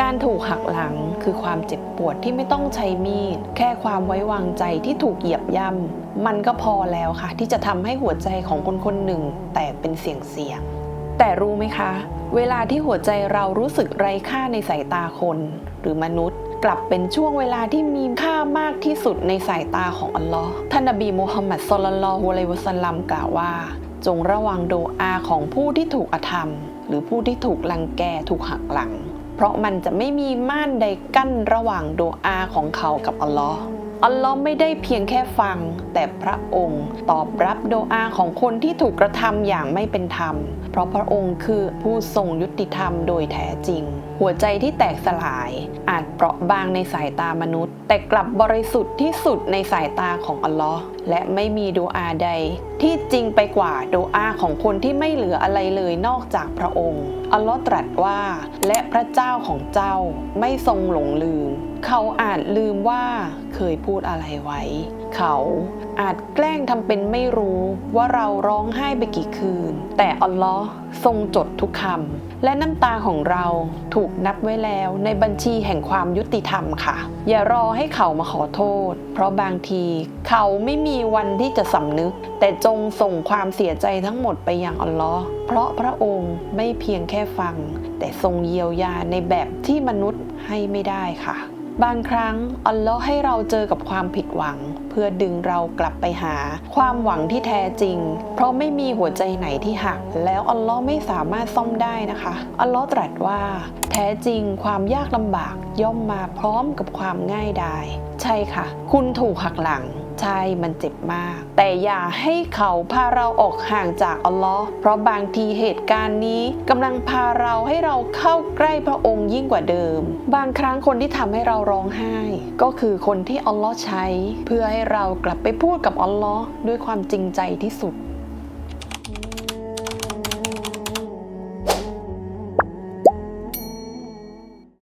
การถูกหักหลังคือความเจ็บปวดที่ไม่ต้องใช้มีด แค่ความไว้วางใจที่ถูกเหยียบย่ำมันก็พอแล้วค่ะ ที่จะทำให้หัวใจของคนคนหนึ่งแตกเป็นเสียงเสียง แต่รู้ไหมคะ เวลาที่หัวใจเรารู้สึกไร้ค่าในสายตาคน หรือมนุษย์ กลับเป็นช่วงเวลาที่มีค่ามากที่สุดในสายตาของอัลลอฮ์ท่านนบีมูฮัมมัดศ็อลลัลอฮุอะลัยวะซัลลัมกล่าวว่า จงระวังโดอาของผู้ที่ถูกอธรรม หรือผู้ที่ถูกลังแกถูกหักหลัง เพราะมันจะไม่มีม่านใดกั้นระหว่างโดอาของเขากับอัลลอฮ์ อัลลอฮ์ไม่ได้เพียงแค่ฟัง แต่พระองค์ตอบรับโดอาของคนที่ถูกกระทำอย่างไม่เป็นธรรม เพราะพระองค์คือผู้ทรงยุติธรรมโดยแท้จริง หัวใจที่แตกสลาย อาจเปราะบางในสายตามนุษย์ แต่กลับบริสุทธิ์ที่สุดในสายตาของอัลลอฮ์และไม่มีโดอาใด ที่จริงไปกว่าโดอาของคนที่ไม่เหลืออะไรเลยนอกจากพระองค์อัลลอฮ์ตรัสว่า และพระเจ้าของเจ้าไม่ทรงหลงลืมเขาอาจลืมว่าเคยพูดอะไรไว้ เขาอาจแกล้งทำเป็นไม่รู้ว่าเราร้องไห้ไปกี่คืน แต่อัลลอฮ์ทรงจดทุกคำและน้ำตาของเราถูกนับไว้แล้วในบัญชีแห่งความยุติธรรมค่ะ อย่ารอให้เขามาขอโทษ เพราะบางทีเขาไม่มีวันที่จะสำนึก แต่จงส่งความเสียใจทั้งหมดไปยังอัลลอฮ์เพราะพระองค์ไม่เพียงแค่ฟัง แต่ทรงเยียวยาในแบบที่มนุษย์ให้ไม่ได้ค่ะ บางครั้งอัลลอฮ์ให้เราเจอกับความผิดหวัง เพื่อดึงเรากลับไปหา ความหวังที่แท้จริง เพราะไม่มีหัวใจไหนที่หัก แล้วอัลลอฮ์ไม่สามารถซ่อมได้นะคะอัลลอฮ์ตรัสว่า แท้จริงความยากลำบากย่อมมาพร้อมกับความง่ายดาย ใช่ค่ะ คุณถูกหักหลัง ใช่มันเจ็บมาก แต่อย่าให้เขาพาเราออกห่างจากอัลลอฮ์เพราะบางทีเหตุการณ์นี้กำลังพาเราให้เราเข้าใกล้พระองค์ยิ่งกว่าเดิม บางครั้งคนที่ทำให้เราร้องไห้ ก็คือคนที่อัลลอฮ์ใช้ เพื่อให้เรากลับไปพูดกับอัลลอฮ์ด้วยความจริงใจที่สุด